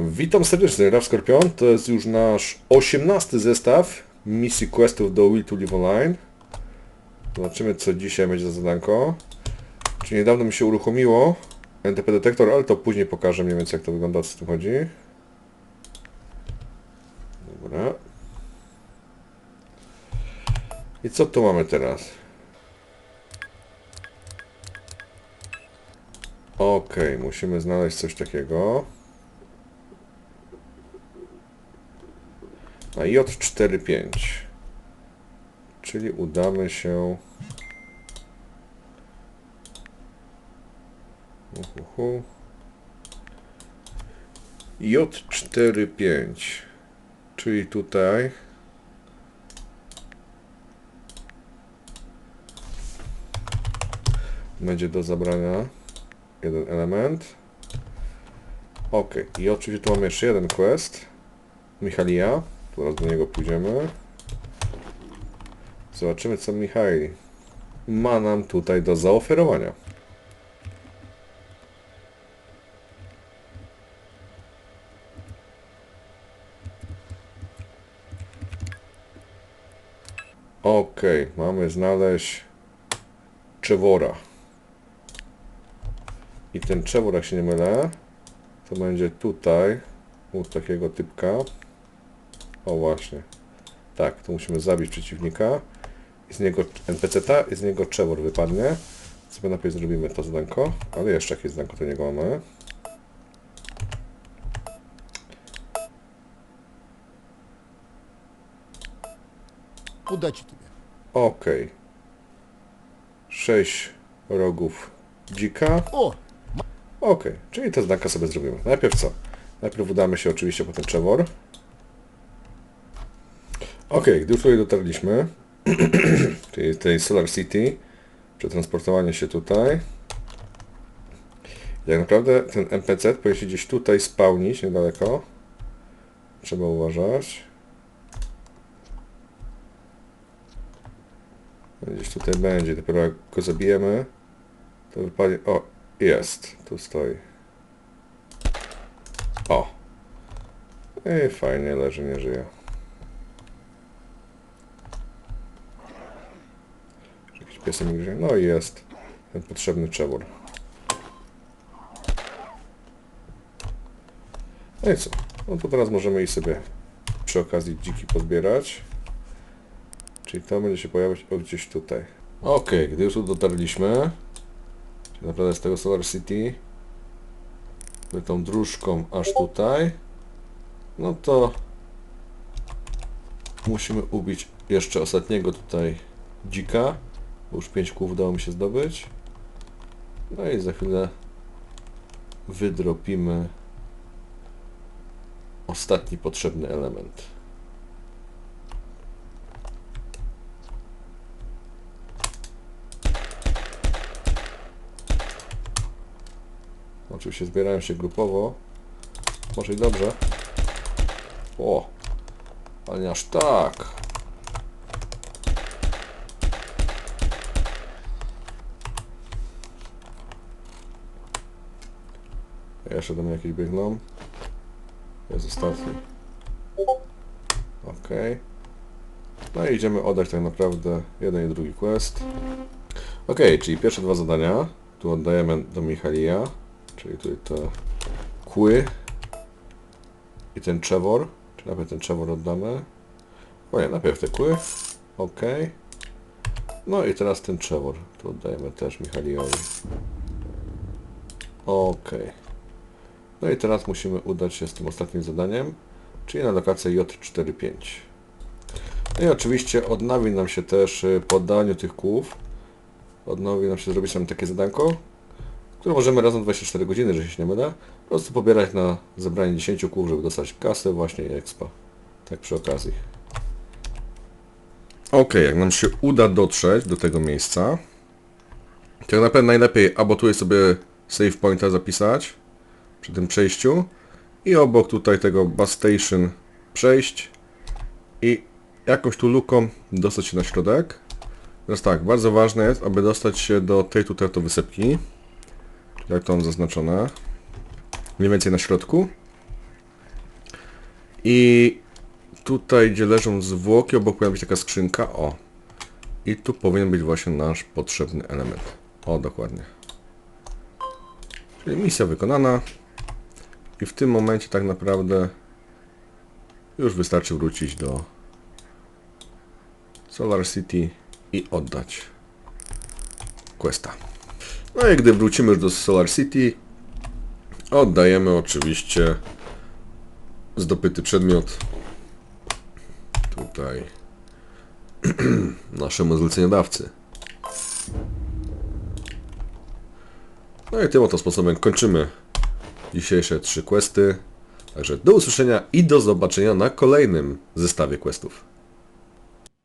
Witam serdecznie, Raf Skorpion. To jest już nasz 18 zestaw misji questów do Will to Live Online. Zobaczymy co dzisiaj będzie za zadanko. Czyli niedawno mi się uruchomiło NTP detektor, ale to później pokażę mniej więcej jak to wygląda, o co tym chodzi. Dobra. I co tu mamy teraz? Okej, musimy znaleźć coś takiego. Na J45. Czyli udamy się... Uhuhu. J45. Czyli tutaj. Będzie do zabrania jeden element. Ok, i oczywiście tu mamy jeszcze jeden quest. Michalia. Teraz do niego pójdziemy. Zobaczymy co Michali ma nam tutaj do zaoferowania. Okej, mamy znaleźć Czewora. I ten Czewor, jak się nie mylę, to będzie tutaj u takiego typka. O właśnie. Tak, tu musimy zabić przeciwnika. I z niego NPC-ta i z niego czewor wypadnie. Sobie najpierw zrobimy to zdanko, ale jeszcze jakieś zdanko to niego mamy. Udać tobie. Okej. Okay. Sześć rogów dzika. O! Okej, okay. czyli te znaka sobie zrobimy. Najpierw co? Najpierw udamy się oczywiście po ten czewor. Okej, gdy już tutaj dotarliśmy, czyli tej Solar City, przetransportowanie się tutaj. Jak naprawdę ten NPC powinien się gdzieś tutaj spełnić, niedaleko. Trzeba uważać. Gdzieś tutaj będzie, dopiero jak go zabijemy, to wypadnie... O, jest, tu stoi. O! I fajnie leży, nie żyje. Czy Jakiś piesem? No i jest. Ten potrzebny czewór. No i co? No to teraz możemy i sobie przy okazji dziki pozbierać. Czyli to będzie się pojawiać o gdzieś tutaj. Okej, gdy już tu dotarliśmy, naprawdę z tego Solar City by tą dróżką aż tutaj no to musimy ubić jeszcze ostatniego tutaj dzika już 5 kół udało mi się zdobyć no i za chwilę wydropimy ostatni potrzebny element Oczywiście zbierają się grupowo. Może i dobrze. O! Ale nie aż tak. Jeszcze do mnie jakieś biegną. Jest ostatni. Okej. No i idziemy oddać tak naprawdę jeden i drugi quest. Okej, czyli pierwsze dwa zadania. Tu oddajemy do Michalia. Czyli tutaj te kły i ten czewor. Czy najpierw ten czewor oddamy? O nie, najpierw te kły. Ok. No i teraz ten czewor. Tu oddajemy też Michaliowi. Ok. No i teraz musimy udać się z tym ostatnim zadaniem, czyli na lokację J45. No i oczywiście odnowi nam się też y, po oddaniu tych kłów, odnowi nam się zrobić tam takie zadanko, które możemy razem 24 godziny, że się nie mylę, po prostu pobierać na zebranie 10 kół, żeby dostać kasę właśnie i expa. Tak przy okazji. Ok, jak nam się uda dotrzeć do tego miejsca, to tak naprawdę najlepiej albo tutaj sobie save pointa zapisać przy tym przejściu i obok tutaj tego bus station przejść i jakąś tu luką dostać się na środek. Teraz tak, bardzo ważne jest, aby dostać się do tej tutaj to wysepki jak to mam zaznaczone. Mniej więcej na środku. I tutaj, gdzie leżą zwłoki, obok powinna być taka skrzynka. O. I tu powinien być właśnie nasz potrzebny element. O, dokładnie. Czyli misja wykonana. I w tym momencie tak naprawdę już wystarczy wrócić do Solar City i oddać questa. No i gdy wrócimy już do Solar City, oddajemy oczywiście zdobyty przedmiot tutaj naszemu zleceniodawcy. No i tym oto sposobem kończymy dzisiejsze trzy questy. Także do usłyszenia i do zobaczenia na kolejnym zestawie questów.